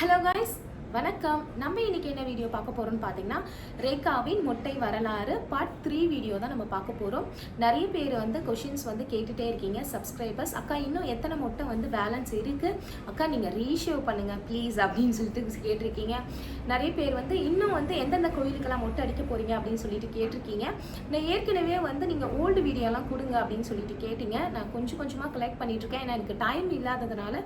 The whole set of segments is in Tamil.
ஹலோ காய்ஸ் வணக்கம். நம்ம இன்னைக்கு என்ன வீடியோ பார்க்க போகிறோம்னு பார்த்தீங்கன்னா ரேகாவின் மொட்டை வரலாறு பார்ட் த்ரீ வீடியோ தான் நம்ம பார்க்க போகிறோம் நிறைய பேர் வந்து கொஷின்ஸ் வந்து கேட்டுகிட்டே இருக்கீங்க சப்ஸ்கிரைபர்ஸ் அக்கா இன்னும் எத்தனை மொட்டை வந்து பேலன்ஸ் இருக்குது அக்கா நீங்கள் ரீஷேவ் பண்ணுங்கள் ப்ளீஸ் அப்படின்னு சொல்லிட்டு கேட்டிருக்கீங்க. நிறைய பேர் வந்து இன்னும் வந்து எந்தெந்த கோயிலுக்கெல்லாம் மொட்டை அடிக்க போகிறீங்க அப்படின்னு சொல்லிட்டு கேட்டிருக்கீங்க. நான் ஏற்கனவே வந்து நீங்கள் ஓல்டு வீடியோலாம் கொடுங்க அப்படின்னு சொல்லிட்டு கேட்டிங்க. நான் கொஞ்சம் கொஞ்சமாக கலெக்ட் பண்ணிகிட்ருக்கேன் ஏன்னா எனக்கு டைம் இல்லாததுனால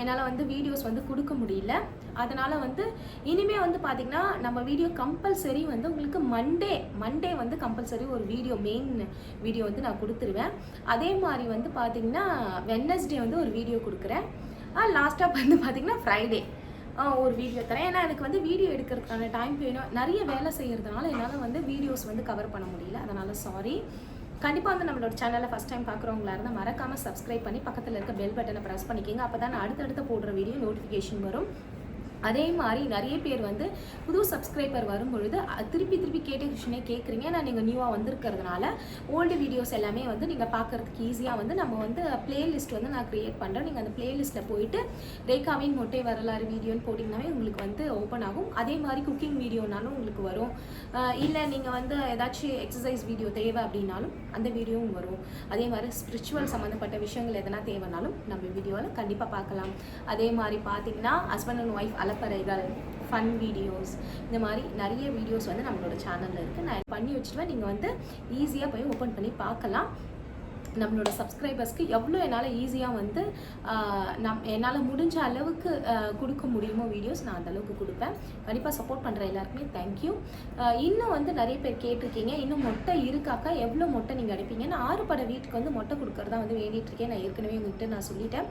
என்னால் வந்து வீடியோஸ் வந்து கொடுக்க முடியல. அதனால் வந்து இனிமேல் வந்து பார்த்திங்கன்னா நம்ம வீடியோ கம்பல்சரி வந்து உங்களுக்கு மண்டே மண்டே வந்து கம்பல்சரி ஒரு வீடியோ மெயின் வீடியோ வந்து நான் கொடுத்துருவேன். அதே மாதிரி வந்து பார்த்திங்கன்னா வெட்னஸ்டே வந்து ஒரு வீடியோ கொடுக்குறேன். லாஸ்ட்டாக வந்து பார்த்திங்கன்னா ஃப்ரைடே ஒரு வீடியோ தரேன். ஏன்னா எனக்கு வந்து வீடியோ எடுக்கிறதுக்கான டைம் வேணும். நிறைய வேலை செய்கிறதுனால என்னால் வந்து வீடியோஸ் வந்து கவர் பண்ண முடியல. அதனால் சாரி கண்டிப்பாக வந்து நம்மளோட சேனலை ஃபஸ்ட் டைம் பார்க்குறவங்களா இருந்தால் மறக்காமல் சப்ஸ்கிரைப் பண்ணி பக்கத்தில் இருக்க பெல் பட்டனை ப்ரெஸ் பண்ணிக்கோங்க. அப்போ தான் அடுத்தடுத்த போடுற வீடியோ நோட்டிஃபிகேஷன் வரும். அதே மாதிரி நிறைய பேர் வந்து புது சப்ஸ்கிரைபர் வரும் பொழுது திருப்பி திருப்பி கேட்ட கொஷினே கேட்குறீங்க நான் நீங்கள் நியூவாக வந்திருக்கிறதுனால ஓல்டு வீடியோஸ் எல்லாமே வந்து நீங்கள் பார்க்கறதுக்கு ஈஸியாக வந்து நம்ம வந்து பிளேலிஸ்ட் வந்து நான் க்ரியேட் பண்ணுறேன் நீங்கள் அந்த பிளேலிஸ்ட்டில் போயிட்டு ரேகாவின் மொட்டை வரலாறு வீடியோன்னு போட்டிங்கனாவே உங்களுக்கு வந்து ஓப்பன் ஆகும். அதே மாதிரி குக்கிங் வீடியோனாலும் உங்களுக்கு வரும். இல்லை நீங்கள் வந்து ஏதாச்சும் எக்ஸசைஸ் வீடியோ தேவை அப்படின்னாலும் அந்த வீடியோவும் வரும். அதே மாதிரி ஸ்பிரிச்சுவல் சம்மந்தப்பட்ட விஷயங்கள் எதனா தேவைனாலும் நம்ம வீடியோவில் கண்டிப்பாக பார்க்கலாம். அதே மாதிரி பார்த்தீங்கன்னா ஹஸ்பண்ட் அண்ட் ஒய்ஃப் கலப்பறைகள் ஃபன் வீடியோஸ் இந்த மாதிரி நிறைய வீடியோஸ் வந்து நம்மளோட சேனலில் இருக்குது நான் பண்ணி வச்சுருவேன் நீங்கள் வந்து ஈஸியாக போய் ஓப்பன் பண்ணி பார்க்கலாம். நம்மளோட சப்ஸ்கிரைபர்ஸ்க்கு எவ்வளோ என்னால் ஈஸியாக வந்து நம் என்னால் முடிஞ்ச அளவுக்கு கொடுக்க முடியுமோ வீடியோஸ் நான் அந்த அளவுக்கு கொடுப்பேன். கண்டிப்பாக சப்போர்ட் பண்ணுற எல்லாருக்குமே தேங்க்யூ இன்னும் வந்து நிறைய பேர் கேட்டிருக்கீங்க. இன்னும் மொட்டை இருக்காக்கா எவ்வளோ மொட்டை நீங்கள் அடிப்பீங்க? நான் ஆறு பட வீட்டுக்கு வந்து மொட்டை கொடுக்கறதா வந்து வேண்டிட்டு இருக்கேன். நான் ஏற்கனவே உங்கள்கிட்ட நான் சொல்லிட்டேன்.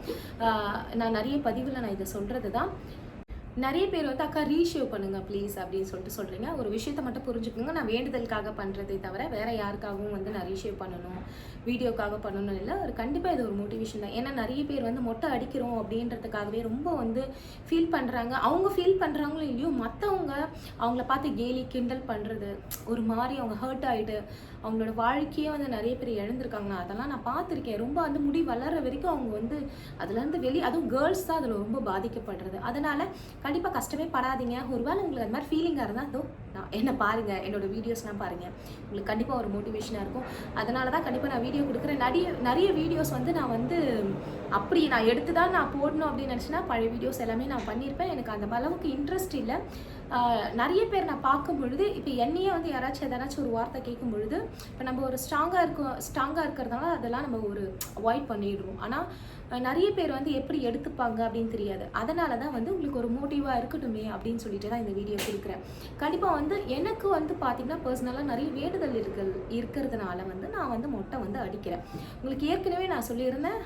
நான் நிறைய பதிவில் நான் இதை சொல்கிறது தான் நிறைய பேர் வந்து அக்கா ரீஷேவ் பண்ணுங்க ப்ளீஸ் அப்படின்னு சொல்லிட்டு சொல்றீங்க. ஒரு விஷயத்தை மட்டும் புரிஞ்சுக்கோங்க. நான் வேண்டுதலுக்காக பண்றதே தவிர வேற யாருக்காகவும் வந்து நான் ரீஷேவ் பண்ணணும் வீடியோக்காக பண்ணணும் இல்லை. ஒரு கண்டிப்பாக இது ஒரு மோட்டிவேஷன் தான். ஏன்னா நிறைய பேர் வந்து மொட்டை அடிக்கிறோம் அப்படின்றதுக்காகவே ரொம்ப வந்து ஃபீல் பண்ணுறாங்க அவங்க ஃபீல் பண்ணுறாங்களோ இல்லையோ மற்றவங்க அவங்கள பார்த்து கேலி கிண்டல் பண்ணுறது ஒரு மாதிரி அவங்க ஹர்ட் ஆகிட்டு அவங்களோட வாழ்க்கையே வந்து நிறைய பேர் இழந்திருக்காங்க அதெல்லாம் நான் பார்த்துருக்கேன். ரொம்ப அந்த முடி வளர்ற வரைக்கும் அவங்க வந்து அதுலேருந்து வெளியே அதுவும் கேர்ள்ஸ் தான் அதில் ரொம்ப பாதிக்கப்படுறது. அதனால கண்டிப்பாக கஷ்டமே படாதீங்க. ஒருவேளை உங்களுக்கு அது மாதிரி ஃபீலிங்காக இருந்தால் அதோ நான் என்ன பாருங்கள் என்னோட வீடியோஸ்லாம் பாருங்கள் உங்களுக்கு கண்டிப்பாக ஒரு மோட்டிவேஷனாக இருக்கும். அதனால தான் கண்டிப்பாக நான் வீடியோ கொடுக்குறேன். நிறைய நிறைய வீடியோஸ் வந்து நான் வந்து அப்படி நான் எடுத்து தான் நான் போடணும் அப்படின்னு நினச்சினா பழைய வீடியோஸ் எல்லாமே நான் பண்ணியிருப்பேன். எனக்கு அந்த அளவுக்கு இன்ட்ரெஸ்ட் இல்லை. நிறைய பேர் நான் பார்க்கும் பொழுது இப்போ என்னையே வந்து யாராச்சும் எதனாச்சும் ஒரு வார்த்தை கேட்கும் பொழுது இப்போ நம்ம ஒரு ஸ்ட்ராங்காக இருக்கும் ஸ்ட்ராங்காக இருக்கிறதுனால அதெல்லாம் நம்ம ஒரு அவாய்ட் பண்ணிடுறோம் ஆனால் நிறைய பேர் வந்து எப்படி எடுத்துப்பாங்க அப்படின்னு தெரியாது. அதனால தான் வந்து உங்களுக்கு ஒரு மோட்டிவாக இருக்கட்டுமே அப்படின்னு சொல்லிட்டு தான் இந்த வீடியோ கொடுக்குறேன். கண்டிப்பாக வந்து எனக்கு வந்து பார்த்திங்கன்னா பர்சனலாக நிறைய வேண்டுதல் இருக்கு இருக்கிறதுனால வந்து நான் வந்து மொட்டை வந்து அடிக்கிறேன். உங்களுக்கு ஏற்கனவே நான் சொல்லியிருந்தேன்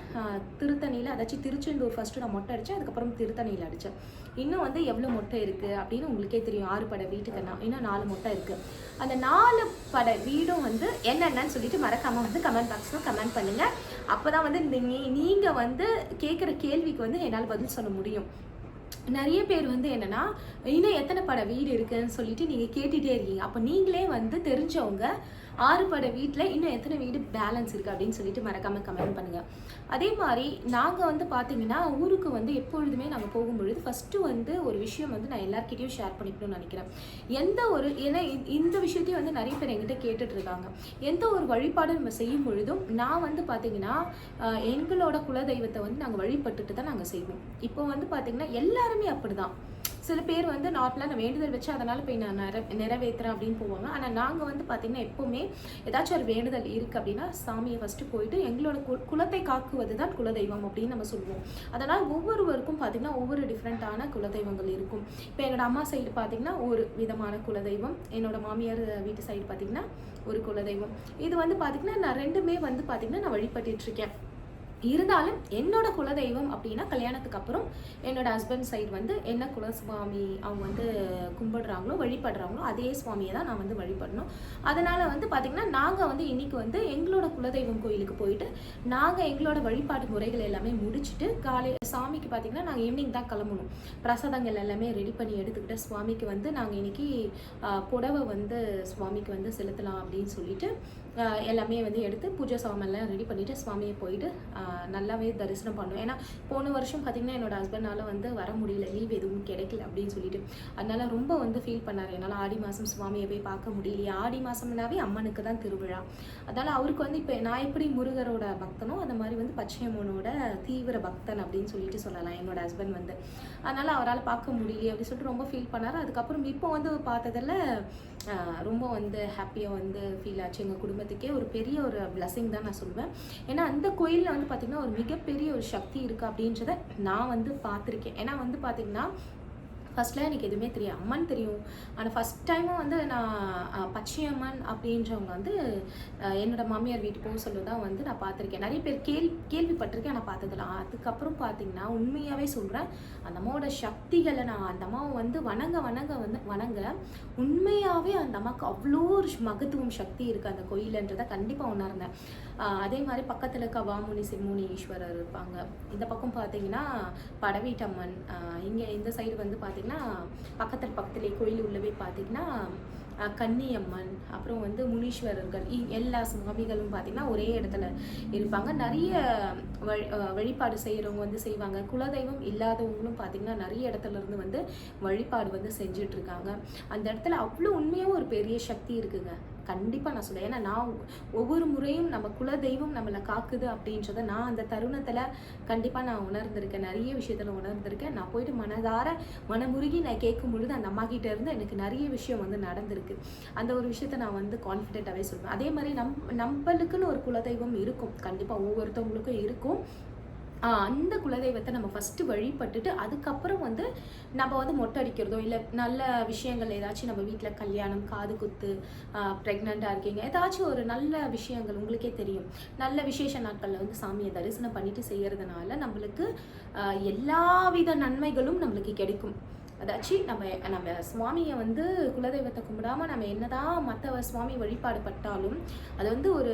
திருத்தணியில் அதாச்சும் திருச்செந்தூர் ஃபஸ்ட்டு நான் மொட்டை அடித்தேன் அதுக்கப்புறம் திருத்தணியில் அடித்தேன் இன்னும் வந்து எவ்வளோ மொட்டை இருக்குது அப்படின்னு உங்களுக்கு தெரியும். ஆறு படை வீட்டுக்கு நான் இன்னும் நாலு மொட்டை இருக்குது அந்த நாலு படை வீடும் வந்து என்னென்னு சொல்லிட்டு மறக்காமல் வந்து கமெண்ட் பாக்ஸில் கமெண்ட் பண்ணுங்கள் அப்போ தான் வந்து நீ நீங்கள் வந்து கேட்குற கேள்விக்கு வந்து என்னால் பதில் சொல்ல முடியும். நிறைய பேர் வந்து என்னன்னா இன்னும் எத்தனை பட வீடு இருக்குன்னு சொல்லிட்டு நீங்க கேட்டுட்டே இருக்கீங்க. அப்போ நீங்களே வந்து தெரிஞ்சவங்க ஆறுபட வீட்டில் இன்னும் எத்தனை வீடு பேலன்ஸ் இருக்குது அப்படின்னு சொல்லிட்டு மறக்காமல் கமெண்ட் பண்ணுங்கள் அதே மாதிரி நாங்கள் வந்து பார்த்தீங்கன்னா ஊருக்கு வந்து எப்பொழுதுமே நாங்கள் போகும்பொழுது ஃபஸ்ட்டு வந்து ஒரு விஷயம் வந்து நான் எல்லாருக்கிட்டையும் ஷேர் பண்ணிக்கணும்னு நினைக்கிறேன். எந்த ஒரு ஏன்னா இந்த விஷயத்தையும் வந்து நிறைய பேர் எங்கிட்ட கேட்டுட்டு இருக்காங்க. எந்த ஒரு வழிபாடு நம்ம செய்யும் பொழுதும் நான் வந்து பார்த்தீங்கன்னா எங்களோட குலதெய்வத்தை வந்து நாங்கள் வழிபட்டுட்டு தான் நாங்கள் செய்வோம். இப்போ வந்து பார்த்தீங்கன்னா எல்லாருமே அப்படிதான். சில பேர் வந்து நார்மலாக நான் வேண்டுதல் வச்சு அதனால் போய் நான் நிற நிறைவேற்றுறேன் அப்படின்னு போவாங்க. ஆனால் நாங்கள் வந்து பார்த்திங்கன்னா எப்போவுமே ஏதாச்சும் ஒரு வேண்டுதல் இருக்குது அப்படின்னா சாமியை ஃபஸ்ட்டு போயிட்டு எங்களோட கு குலத்தை காக்குவது தான் குலதெய்வம் அப்படின்னு நம்ம சொல்லுவோம். அதனால் ஒவ்வொருவருக்கும் பார்த்திங்கன்னா ஒவ்வொரு டிஃப்ரெண்ட்டான குலதெய்வங்கள் இருக்கும். இப்போ என்னோடய அம்மா சைடு பார்த்திங்கன்னா ஒரு விதமான குலதெய்வம். என்னோட மாமியார் வீட்டு சைடு பார்த்திங்கன்னா ஒரு குலதெய்வம். இது வந்து பார்த்திங்கன்னா நான் ரெண்டுமே வந்து பார்த்திங்கன்னா நான் வழிபட்டுட்டு இருக்கேன். இருந்தாலும் என்னோட குலதெய்வம் அப்படின்னா கல்யாணத்துக்கு அப்புறம் என்னோட ஹஸ்பண்ட் சைடு வந்து என்ன குலசுவாமி அவங்க வந்து கும்பிடுறாங்களோ வழிபடுறாங்களோ அதே சுவாமியை தான் நான் வந்து வழிபடணும். அதனால் வந்து பார்த்திங்கன்னா நாங்கள் வந்து இன்னைக்கு வந்து எங்களோட குலதெய்வம் கோயிலுக்கு போயிட்டு நாங்கள் எங்களோட வழிபாட்டு முறைகள் எல்லாமே முடிச்சுட்டு காலை சாமிக்கு பார்த்திங்கன்னா நாங்கள் ஈவினிங் தான் கிளம்பணும். பிரசாதங்கள் எல்லாமே ரெடி பண்ணி எடுத்துக்கிட்டு சுவாமிக்கு வந்து நாங்கள் இன்னைக்கு புடவை வந்து சுவாமிக்கு வந்து செலுத்தலாம் அப்படின்னு சொல்லிட்டு எல்லாமே வந்து எடுத்து பூஜை சாமான்லாம் ரெடி பண்ணிட்டு சுவாமியை போயிட்டு நல்லாவே தரிசனம் பண்ணும் ஏன்னா போன வருஷம் பார்த்திங்கன்னா என்னோட ஹஸ்பண்டால் வந்து வர முடியல. லீவ் எதுவும் கிடைக்கல அப்படின்னு சொல்லிட்டு. அதனால ரொம்ப வந்து ஃபீல் பண்ணார். என்னால் ஆடி மாதம் சுவாமியை போய் பார்க்க முடியலையே. ஆடி மாதம்னாவே அம்மனுக்கு தான் திருவிழா. அதனால் அவருக்கு வந்து இப்போ நான் எப்படி முருகரோட பக்தனோ அந்த மாதிரி வந்து பச்சையம்மனோட தீவிர பக்தன் அப்படின்னு சொல்லிட்டு சொல்லலாம் என்னோட ஹஸ்பண்ட் வந்து. அதனால் அவரால் பார்க்க முடியலையே அப்படின்னு சொல்லிட்டு ரொம்ப ஃபீல் பண்ணார். அதுக்கப்புறம் இப்போ வந்து பார்த்ததில் ரொம்ப வந்து ஹாப்பியாக வந்து ஃபீல் ஆச்சு. எங்கள் குடும்பத்துக்கே ஒரு பெரிய ஒரு பிளஸ்ஸிங் தான் நான் சொல்லுவேன் ஏன்னா அந்த கோயிலில் வந்து பார்த்திங்கன்னா ஒரு மிகப்பெரிய ஒரு சக்தி இருக்குது அப்படின்றத நான் வந்து பார்த்துருக்கேன் ஏன்னா வந்து பார்த்திங்கன்னா ஃபஸ்ட்டில் எனக்கு எதுவுமே தெரியும் அம்மன் தெரியும். ஆனால் ஃபஸ்ட் டைமும் வந்து நான் பச்சையம்மன் அப்படின்றவங்க வந்து என்னோடய என்னோட மாமியார் வீட்டு போக சொல்ல தான் வந்து நான் பார்த்துருக்கேன். நிறைய பேர் கேள் கேள்விப்பட்டிருக்கேன் நான் பார்த்ததில்ல. அதுக்கப்புறம் பார்த்தீங்கன்னா உண்மையாகவே சொல்கிறேன் அந்த அம்மாவோட சக்திகளை நான் அந்த அம்மாவை வந்து வணங்க வணங்க வந்து வணங்க உண்மையாகவே அந்த அம்மாவுக்கு அவ்வளோ ஒரு மகத்துவம் சக்தி இருக்குது அந்த கோயிலன்றதை கண்டிப்பாக உணர்ந்தேன். அதே மாதிரி பக்கத்தில் இருக்க வாமுனி செம்முனி ஈஸ்வரர் இருப்பாங்க. இந்த பக்கம் பார்த்தீங்கன்னா படவீட்டம்மன் இங்கே இந்த சைடு வந்து பார்த்தீங்கன்னா பக்கத்தில் பக்கத்துலேயே கோயில் உள்ளவே பார்த்தீங்கன்னா கன்னியம்மன் அப்புறம் வந்து முனீஸ்வரர்கள் இ- எல்லா சுவாமிகளும் பார்த்தீங்கன்னா ஒரே இடத்துல இருப்பாங்க. நிறைய வழி வழிபாடு செய்கிறவங்க வந்து செய்வாங்க. குலதெய்வம் இல்லாதவங்களும் பார்த்தீங்கன்னா நிறைய இடத்துல இருந்து வந்து வழிபாடு வந்து செஞ்சிட்ருக்காங்க அந்த இடத்துல அவ்வளோ உண்மையாக ஒரு பெரிய சக்தி இருக்குங்க. கண்டிப்பாக நான் சொல்லுவேன் ஏன்னா நான் ஒவ்வொரு முறையும் நம்ம குலதெய்வம் நம்மளை காக்குது அப்படின்றத நான் அந்த தருணத்தில் கண்டிப்பாக நான் உணர்ந்திருக்கேன். நிறைய விஷயத்தில் உணர்ந்திருக்கேன். நான் போயிட்டு மனதார மனமுருகி நான் கேட்கும் பொழுது அந்த அம்மா கிட்ட இருந்து எனக்கு நிறைய விஷயம் வந்து நடந்திருக்கு. அந்த ஒரு விஷயத்த நான் வந்து கான்ஃபிடென்ட்டாகவே சொல்லுவேன் அதே மாதிரி நம் நம்மளுக்குன்னு ஒரு குலதெய்வம் இருக்கும். கண்டிப்பாக ஒவ்வொருத்தவங்களுக்கும் இருக்கும். அந்த குலதெய்வத்தை நம்ம ஃபஸ்ட்டு வழிபட்டுட்டு அதுக்கப்புறம் வந்து நம்ம வந்து மொட்டை அடிக்கிறதோ இல்லை நல்ல விஷயங்கள் ஏதாச்சும் நம்ம வீட்டில் கல்யாணம் காது குத்து ப்ரெக்னெண்ட்டாக இருக்கீங்க ஏதாச்சும் ஒரு நல்ல விஷயங்கள் உங்களுக்கே தெரியும். நல்ல விசேஷ நாட்களில் வந்து சாமியை தரிசனம் பண்ணிட்டு செய்கிறதுனால நம்மளுக்கு எல்லா எல்லாவித நன்மைகளும் நம்மளுக்கு கிடைக்கும். அதாச்சு நம்ம நம்ம சுவாமியை வந்து குலதெய்வத்தை கும்பிடாம நம்ம என்னதான் மற்ற சுவாமி வழிபாடு பட்டாலும் அது வந்து ஒரு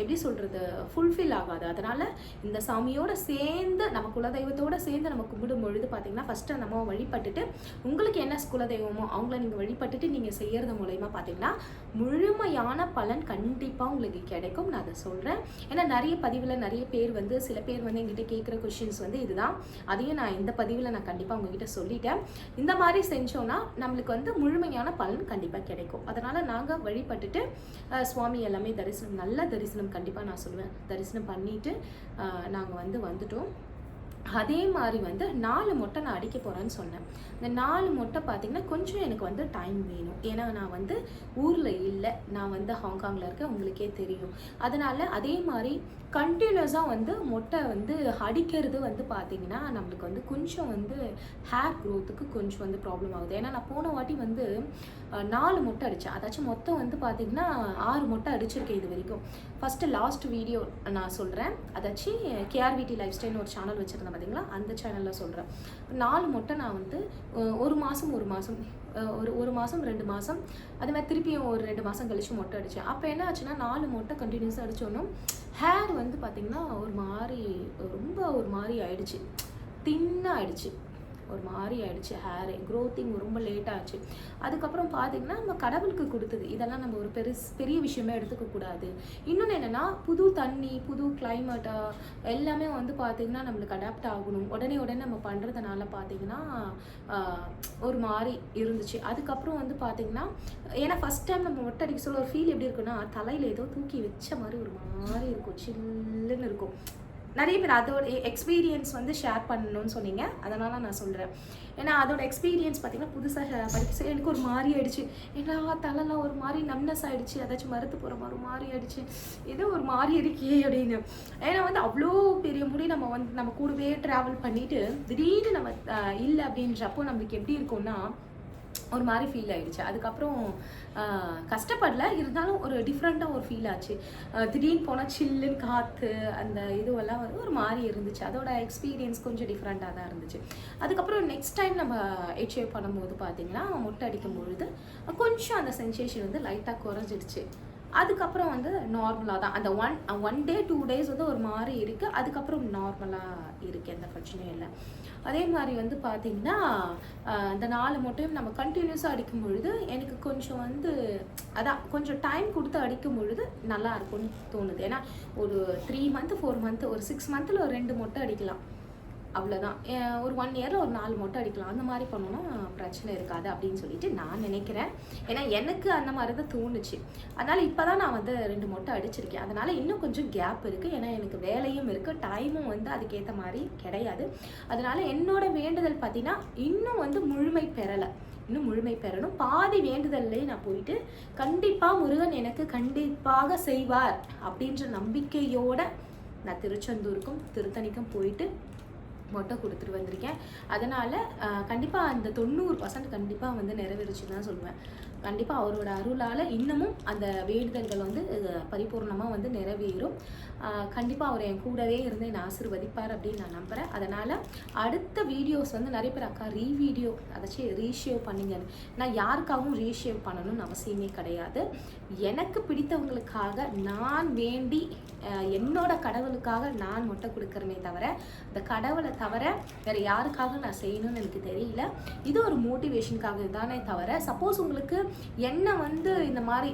எப்படி சொல்கிறது ஃபுல்ஃபில் ஆகாது. அதனால் இந்த சாமியோட சேர்ந்து நம்ம குலதெய்வத்தோடு சேர்ந்து நம்ம கும்பிடும் பொழுது பார்த்தீங்கன்னா ஃபஸ்ட்டு நம்ம வழிபட்டுட்டு உங்களுக்கு என்ன குலதெய்வமோ அவங்கள நீங்கள் வழிபட்டுட்டு நீங்கள் செய்கிறது மூலயமா பார்த்தீங்கன்னா முழுமையான பலன் கண்டிப்பாக உங்களுக்கு கிடைக்கும். நான் அதை சொல்கிறேன் ஏன்னா நிறைய பதிவில் நிறைய பேர் வந்து சில பேர் வந்து எங்கிட்ட கேட்குற கொஷின்ஸ் வந்து இதுதான். அதையும் நான் இந்த பதிவில் நான் கண்டிப்பாக உங்ககிட்ட சொல்லிட்டேன். இந்த மாதிரி செஞ்சோன்னா நம்மளுக்கு வந்து முழுமையான பலன் கண்டிப்பாக கிடைக்கும். அதனால் நாங்கள் வழிபட்டுட்டு சுவாமி எல்லாமே தரிசனம் நல்ல தரிசனம் கண்டிப்பாக நான் சொல்லுவேன். தரிசனம் பண்ணிட்டு நாங்கள் வந்து வந்துட்டோம். அதே மாதிரி வந்து நாலு மொட்டை நான் அடிக்க போகிறேன்னு சொன்னேன். இந்த நாலு மொட்டை பார்த்தீங்கன்னா கொஞ்சம் எனக்கு வந்து டைம் வேணும். ஏன்னா நான் வந்து ஊரில் இல்லை. நான் வந்து ஹாங்காங்கில் இருக்கேன். உங்களுக்கே தெரியும். அதனால அதே மாதிரி கண்டினியூஸாக வந்து மொட்டை வந்து அடிக்கிறது வந்து பார்த்தீங்கன்னா நம்மளுக்கு வந்து கொஞ்சம் வந்து ஹேர் க்ரோத்துக்கு கொஞ்சம் வந்து ப்ராப்ளம் ஆகுது. ஏன்னா நான் போன வாட்டி வந்து நாலு மொட்டை அடித்தேன் அதாச்சும் மொத்தம் வந்து பார்த்தீங்கன்னா ஆறு மொட்டை அடிச்சிருக்கேன் இது வரைக்கும். ஃபஸ்ட்டு லாஸ்ட் வீடியோ நான் சொல்கிறேன் அதாச்சும் கேஆர்விடி லைஃப் ஸ்டைல்னு ஒரு சேனல் வச்சுருந்தேன் பார்த்தீங்களா அந்த சேனலில் சொல்கிறேன் நாலு மொட்டை நான் வந்து ஒரு மாதம் ஒரு மாதம் ஒரு ஒரு மாதம் ரெண்டு மாதம் அது மாதிரி திருப்பியும் ஒரு ரெண்டு மாதம் கழிச்சு மொட்டை அடித்தேன் அப்போ என்ன ஆச்சுன்னா நாலு மொட்டை கண்டினியூஸாக அடித்தோன்னும் ஹேர் வந்து பார்த்திங்கன்னா ஒரு மாதிரி ரொம்ப ஒரு மாதிரி ஆயிடுச்சு. தின்னாக ஆயிடுச்சு ஒரு மாதிரி ஆயிடுச்சு ஹேரு க்ரோத்திங் ரொம்ப லேட் ஆச்சு. அதுக்கப்புறம் பார்த்தீங்கன்னா நம்ம கடவுளுக்கு கொடுத்தது. இதெல்லாம் நம்ம ஒரு பெருஸ் பெரிய விஷயமே எடுத்துக்கக்கூடாது இன்னொன்று என்னென்னா புது தண்ணி புது கிளைமேட்டாக எல்லாமே வந்து பார்த்திங்கன்னா நம்மளுக்கு அடாப்ட் ஆகணும். உடனே உடனே நம்ம பண்ணுறதுனால பார்த்தீங்கன்னா ஒரு மாதிரி இருந்துச்சு. அதுக்கப்புறம் வந்து பார்த்தீங்கன்னா ஏன்னா ஃபஸ்ட் டைம் நம்ம ஒட்ட அடிக்க சொல்ல ஒரு ஃபீல் எப்படி இருக்குன்னா தலையில் ஏதோ தூக்கி வச்ச மாதிரி ஒரு மாதிரி இருக்கும். சில்லுன்னு இருக்கும். நிறைய பேர் அதோட எக்ஸ்பீரியன்ஸ் வந்து ஷேர் பண்ணணும்னு சொன்னீங்க. அதனால நான் சொல்கிறேன் ஏன்னா அதோட எக்ஸ்பீரியன்ஸ் பார்த்தீங்கன்னா புதுசாக படிச்சு எனக்கு ஒரு மாதிரி ஆயிடுச்சு. ஏன்னா தலைலாம் ஒரு மாதிரி நம்னஸ் ஆகிடுச்சு ஏதாச்சும் மறுத்து போகிற மாதிரி ஒரு மாதிரி ஆயிடுச்சு. ஏதோ ஒரு மாதிரி இருக்கே அப்படின்னு. ஏன்னா வந்து அவ்வளோ பெரிய முடி நம்ம வந்து நம்ம கூடவே ட்ராவல் பண்ணிட்டு திடீர்னு நம்ம இல்லை அப்படின்றப்போ நம்மளுக்கு எப்படி இருக்கும்னா ஒரு மாதிரி ஃபீல் ஆயிடுச்சு. அதுக்கப்புறம் கஷ்டப்படல. இருந்தாலும் ஒரு டிஃப்ரெண்ட்டாக ஒரு ஃபீல் ஆச்சு. திடீர்னு போனால் சில்லுன்னு காற்று அந்த இதுவெல்லாம் வந்து ஒரு மாதிரி இருந்துச்சு. அதோட எக்ஸ்பீரியன்ஸ் கொஞ்சம் டிஃப்ரெண்ட்டாக தான் இருந்துச்சு. அதுக்கப்புறம் நெக்ஸ்ட் டைம் நம்ம ஹெச்ஏ பண்ணும்போது பார்த்தீங்கன்னா மொட்டை அடிக்கும் பொழுது கொஞ்சம் அந்த சென்சேஷன் வந்து லைட்டாக குறைஞ்சிடுச்சு. அதுக்கப்புறம் வந்து நார்மலாக தான். அந்த one one day two days வந்து ஒரு மாதிரி இருக்குது அதுக்கப்புறம் நார்மலாக இருக்குது எந்த பிரச்சனையும் இல்லை. அதே மாதிரி வந்து பார்த்திங்கன்னா இந்த நாலு மொட்டையும் நம்ம கண்டினியூஸாக அடிக்கும் பொழுது எனக்கு கொஞ்சம் வந்து அதான் கொஞ்சம் டைம் கொடுத்து அடிக்கும் பொழுது நல்லா இருக்கும்னு தோணுது. ஏன்னா ஒரு த்ரீ மந்த் ஃபோர் மந்த் ஒரு சிக்ஸ் மந்த்தில் ஒரு ரெண்டு மொட்டை அடிக்கலாம். அவ்வளோதான் ஒரு ஒன் இயரில் ஒரு நாலு மொட்டை அடிக்கலாம். அந்த மாதிரி பண்ணோன்னா பிரச்சனை இருக்காது அப்படின்னு சொல்லிட்டு நான் நினைக்கிறேன். ஏன்னா எனக்கு அந்த மாதிரி தான் தோணுச்சு. அதனால் இப்போ தான் நான் வந்து ரெண்டு மொட்டை அடிச்சிருக்கேன். அதனால் இன்னும் கொஞ்சம் கேப் இருக்குது ஏன்னா எனக்கு வேலையும் இருக்குது டைமும் வந்து அதுக்கேற்ற மாதிரி கிடையாது. அதனால் என்னோட வேண்டுதல் பார்த்தீங்கன்னா இன்னும் வந்து முழுமை பெறலை. இன்னும் முழுமை பெறணும். பாதி வேண்டுதல்லே நான் போயிட்டு கண்டிப்பாக முருகன் எனக்கு கண்டிப்பாக செய்வார் அப்படின்ற நம்பிக்கையோட நான் திருச்செந்தூருக்கும் திருத்தணிக்கும் போயிட்டு மொட்டை கொடுத்துட்டு வந்திருக்கேன். அதனால் கண்டிப்பாக அந்த தொண்ணூறு பர்சன்ட் கண்டிப்பாக வந்து நிறைவேறிச்சு தான் சொல்லுவேன் கண்டிப்பாக அவரோட அருளால் இன்னமும் அந்த வேண்டுதல்கள் வந்து பரிபூர்ணமாக வந்து நிறைவேறும். கண்டிப்பாக அவர் என் கூடவே இருந்து என்னை ஆசிர்வதிப்பார் அப்படின்னு நான் நம்புகிறேன் அதனால் அடுத்த வீடியோஸ் வந்து நிறைய பேர் அக்கா ரீ வீடியோ அதாச்சும் ரீஷேவ் பண்ணிங்கன்னு. நான் யாருக்காகவும் ரீஷேவ் பண்ணணும்னு அவசியமே கிடையாது. எனக்கு பிடித்தவங்களுக்காக நான் வேண்டி என்னோட கடவுளுக்காக நான் மொட்டை கொடுக்குறேனே தவிர அந்த கடவுளை தவிர வேறு யாருக்காக நான் செய்யணும்னு எனக்கு தெரியல. இது ஒரு மோட்டிவேஷனுக்காக தானே தவிர சப்போஸ் உங்களுக்கு என்ன வந்து இந்த மாதிரி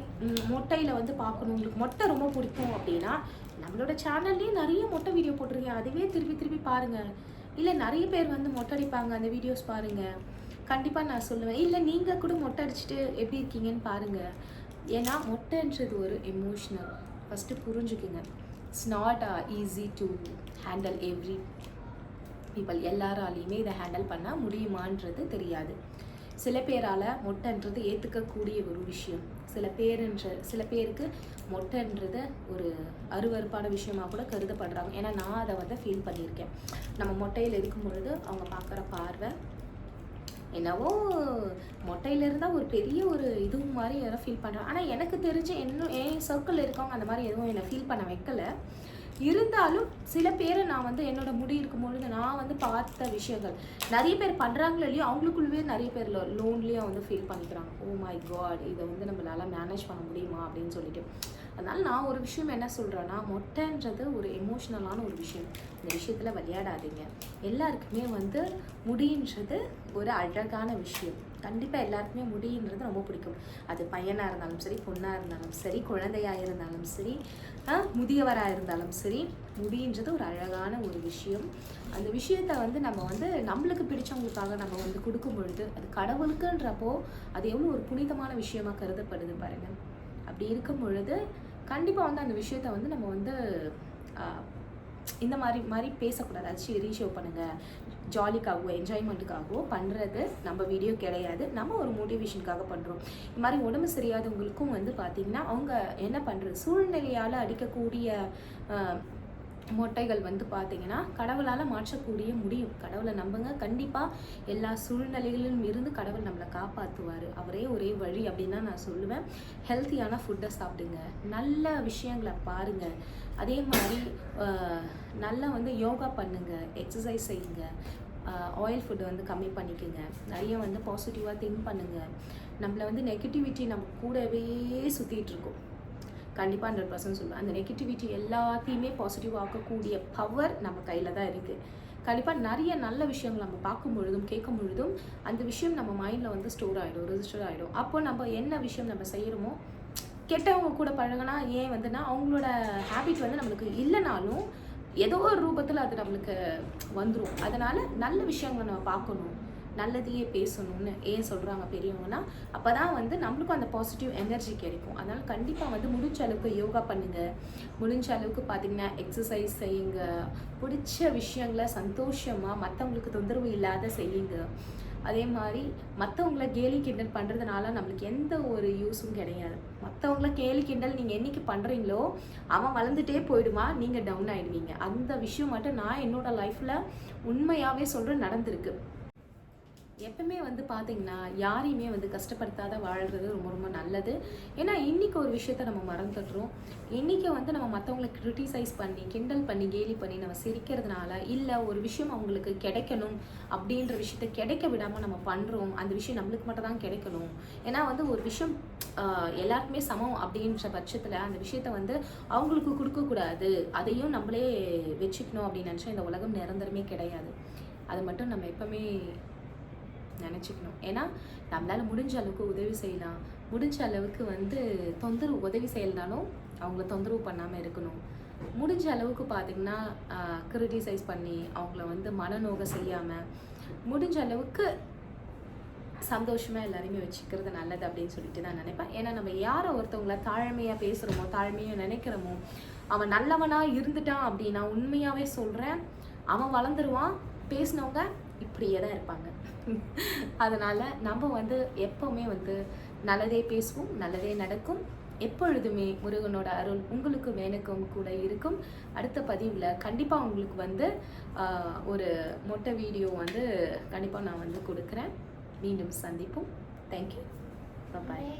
மொட்டையில் வந்து பார்க்கணும் உங்களுக்கு மொட்டை ரொம்ப பிடிக்கும் அப்படின்னா நம்மளோட சேனல்லையும் நிறைய மொட்டை வீடியோ போட்டிருக்கேன். அதுவே திருப்பி திருப்பி பாருங்கள் இல்லை நிறைய பேர் வந்து மொட்டை அடிப்பாங்க அந்த வீடியோஸ் பாருங்கள் கண்டிப்பாக நான் சொல்லுவேன். இல்லை நீங்கள் கூட மொட்டை அடிச்சுட்டு எப்படி இருக்கீங்கன்னு பாருங்கள் ஏன்னா மொட்டைன்றது ஒரு எமோஷ்னல் ஃபஸ்ட்டு புரிஞ்சுக்குங்க. It's not easy to handle every people எல்லாராலையுமே இதை ஹேண்டில் பண்ணால் முடியுமான்றது தெரியாது. சில பேரால் மொட்டைன்றது ஏற்றுக்கக்கூடிய ஒரு விஷயம். சில பேருன்ற சில பேருக்கு மொட்டைன்றது ஒரு அருவருப்பான விஷயமாக கூட கருதப்படுறாங்க. ஏன்னா நான் அதை வந்து ஃபீல் பண்ணியிருக்கேன். நம்ம மொட்டையில் இருக்கும் பொழுது அவங்க பார்க்குற பார்வை என்னவோ மொட்டையில இருந்தால் ஒரு பெரிய ஒரு இதுவும் மாதிரி யாரோ ஃபீல் பண்ணுறாங்க ஆனால் எனக்கு தெரிஞ்சு இன்னும் என் சர்க்கிளில் இருக்கவங்க அந்த மாதிரி எதுவும் என்னை ஃபீல் பண்ண வைக்கல. இருந்தாலும் சில பேரை நான் வந்து என்னோட முடி இருக்கும் பொழுது நான் வந்து பார்த்த விஷயங்கள். நிறைய பேர் பண்ணுறாங்களோ இல்லையோ அவங்களுக்குள்ளவே நிறைய பேர் லோன்லியாக வந்து ஃபீல் பண்ணிக்கிறாங்க. ஓ மை காட் இதை வந்து நம்மளால் மேனேஜ் பண்ண முடியுமா? அப்படின்னு சொல்லிட்டு. அதனால் நான் ஒரு விஷயம் என்ன சொல்கிறேன்னா மொட்டைன்றது ஒரு எமோஷ்னலான ஒரு விஷயம். இந்த விஷயத்தில் விளையாடாதீங்க. எல்லாருக்குமே வந்து முடின்றது ஒரு அழகான விஷயம். கண்டிப்பாக எல்லாருக்குமே முடின்றது ரொம்ப பிடிக்கும். அது பையனாக இருந்தாலும் சரி பொண்ணாக இருந்தாலும் சரி குழந்தையாக இருந்தாலும் சரி முதியவராக இருந்தாலும் சரி முடின்றது ஒரு அழகான ஒரு விஷயம். அந்த விஷயத்தை வந்து நம்ம வந்து நம்மளுக்கு பிடிச்சவங்களுக்காக நம்ம வந்து கொடுக்கும் பொழுது அது கடவுளுக்குன்றப்போ அது எவ்வளோ ஒரு புனிதமான விஷயமாக கருதப்படுது பாருங்கள் அப்படி இருக்கும் பொழுது கண்டிப்பாக வந்து அந்த விஷயத்த வந்து நம்ம வந்து இந்த மாதிரி மாதிரி பேசக்கூடாது. அச்சு ரீஷோ பண்ணுங்கள் ஜாலிக்காகவோ என்ஜாய்மெண்ட்டுக்காகவோ பண்ணுறது நம்ம வீடியோ கிடையாது. நம்ம ஒரு மோட்டிவேஷனுக்காக பண்ணுறோம் இது மாதிரி உடம்பு சரியாதவங்களுக்கும் வந்து பார்த்திங்கன்னா அவங்க என்ன பண்ணுறது சூழ்நிலையால் அடிக்கக்கூடிய மொட்டைகள் வந்து பார்த்தீங்கன்னா கடவுளால் மாற்றக்கூடிய முடியும். கடவுளை நம்புங்க. கண்டிப்பாக எல்லா சூழ்நிலைகளிலும் இருந்து கடவுள் நம்மளை காப்பாற்றுவார் அவரே ஒரே வழி அப்படின்னு தான் நான் சொல்லுவேன். ஹெல்த்தியான ஃபுட்டை சாப்பிடுங்க. நல்ல விஷயங்களை பாருங்கள் அதே மாதிரி நல்லா வந்து யோகா பண்ணுங்கள் எக்ஸசைஸ் செய்யுங்க. ஆயில் ஃபுட்டு வந்து கம்மி பண்ணிக்கோங்க. நிறைய வந்து பாசிட்டிவாக திங்க் பண்ணுங்கள் நம்மளை வந்து நெகட்டிவிட்டி நம்ம கூடவே சுற்றிகிட்ருக்கோம் இருக்கோம். கண்டிப்பாக ஹண்ட்ரட் பர்சன்ட் சொல்லுவேன். அந்த நெகட்டிவிட்டி எல்லாத்தையுமே பாசிட்டிவ் ஆக்கக்கூடிய பவர் நம்ம கையில் தான் இருக்குது கண்டிப்பாக நிறைய நல்ல விஷயங்கள் நம்ம பார்க்கும் பொழுதும் கேட்கும் பொழுதும் அந்த விஷயம் நம்ம மைண்டில் வந்து ஸ்டோர் ஆகிடும் ரெஜிஸ்டர் ஆகிடும் அப்போ நம்ம என்ன விஷயம் நம்ம செய்கிறோமோ கெட்டவங்க கூட பழகினா ஏன் வந்துன்னா அவங்களோட ஹேபிட் வந்து நம்மளுக்கு இல்லைனாலும் ஏதோ ஒரு ரூபத்தில் அது நம்மளுக்கு வந்துடும் அதனால் நல்ல விஷயங்களை நம்ம பார்க்கணும். நல்லதையே பேசணும்னு ஏன் சொல்கிறாங்க பெரியவங்கன்னா அப்போ தான் வந்து நம்மளுக்கும் அந்த பாசிட்டிவ் எனர்ஜி கிடைக்கும். அதனால் கண்டிப்பாக வந்து முடிஞ்ச அளவுக்கு யோகா பண்ணுங்கள் முடிஞ்ச அளவுக்கு பார்த்தீங்கன்னா எக்ஸசைஸ் செய்யுங்க. பிடிச்ச விஷயங்களை சந்தோஷமாக மற்றவங்களுக்கு தொந்தரவு இல்லாத செய்யுங்க. அதே மாதிரி மற்றவங்கள கேலி கிண்டல் பண்ணுறதுனால நம்மளுக்கு எந்த ஒரு யூஸும் கிடையாது. மற்றவங்கள கேலி கிண்டல் நீங்கள் என்னைக்கு பண்ணுறீங்களோ அவன் வளர்ந்துட்டே போயிடுமா நீங்கள் டவுன் ஆகிடுவீங்க அந்த விஷயம் மட்டும் நான் என்னோட லைஃப்பில் உண்மையாகவே சொல்கிறேன் நடந்திருக்கு. எப்பவுமே வந்து பார்த்தீங்கன்னா யாரையுமே வந்து கஷ்டப்படுத்தாத வாழ்கிறது ரொம்ப ரொம்ப நல்லது. ஏன்னா இன்றைக்கி ஒரு விஷயத்த நம்ம மறந்துடுறோம். இன்றைக்கி வந்து நம்ம மற்றவங்களை க்ரிட்டிசைஸ் பண்ணி கிண்டல் பண்ணி கேலி பண்ணி நம்ம சிரிக்கிறதுனால இல்லை ஒரு விஷயம் அவங்களுக்கு கிடைக்கணும் அப்படின்ற விஷயத்த கிடைக்க விடாமல் நம்ம பண்ணுறோம் அந்த விஷயம் நம்மளுக்கு மட்டும் தான் கிடைக்கணும். ஏன்னா வந்து ஒரு விஷயம் எல்லாருக்குமே சமம் அப்படின்ற பட்சத்தில் அந்த விஷயத்த வந்து அவங்களுக்கு கொடுக்கக்கூடாது அதையும் நம்மளே வச்சுக்கணும் அப்படின்னு நினச்சா இந்த உலகம் நிரந்தரமே கிடையாது. அது மட்டும் நம்ம எப்பவுமே நினச்சிக்கணும். ஏன்னா நம்மளால் முடிஞ்ச அளவுக்கு உதவி செய்யலாம். முடிஞ்ச அளவுக்கு வந்து தொந்தரவு உதவி செய்யலனாலும் அவங்கள தொந்தரவு பண்ணாமல் இருக்கணும். முடிஞ்ச அளவுக்கு பார்த்திங்கன்னா கிரிட்டிசைஸ் பண்ணி அவங்கள வந்து மனநோக செய்யாமல் முடிஞ்ச அளவுக்கு சந்தோஷமாக எல்லாருமே வச்சுக்கிறது நல்லது அப்படின்னு சொல்லிட்டு நான் நினைப்பேன். ஏன்னா நம்ம யாரை ஒருத்தவங்கள தாழ்மையாக பேசுகிறோமோ தாழ்மையாக நினைக்கிறோமோ அவன் நல்லவனாக இருந்துட்டான் அப்படின்னா உண்மையாகவே சொல்கிறேன் அவன் வளர்ந்துருவான். பேசினவங்க இப்படியே தான் இருப்பாங்க. அதனால் நம்ம வந்து எப்போவுமே வந்து நல்லதே பேசுவோம் நல்லதே நடக்கும். எப்பொழுதுமே முருகனோட அருள் உங்களுக்கும் எனக்கும் கூட இருக்கும். அடுத்த பதிவில் கண்டிப்பாக உங்களுக்கு வந்து ஒரு மொட்டை வீடியோ வந்து கண்டிப்பாக நான் வந்து கொடுக்குறேன். மீண்டும் சந்திப்போம். Thank you bye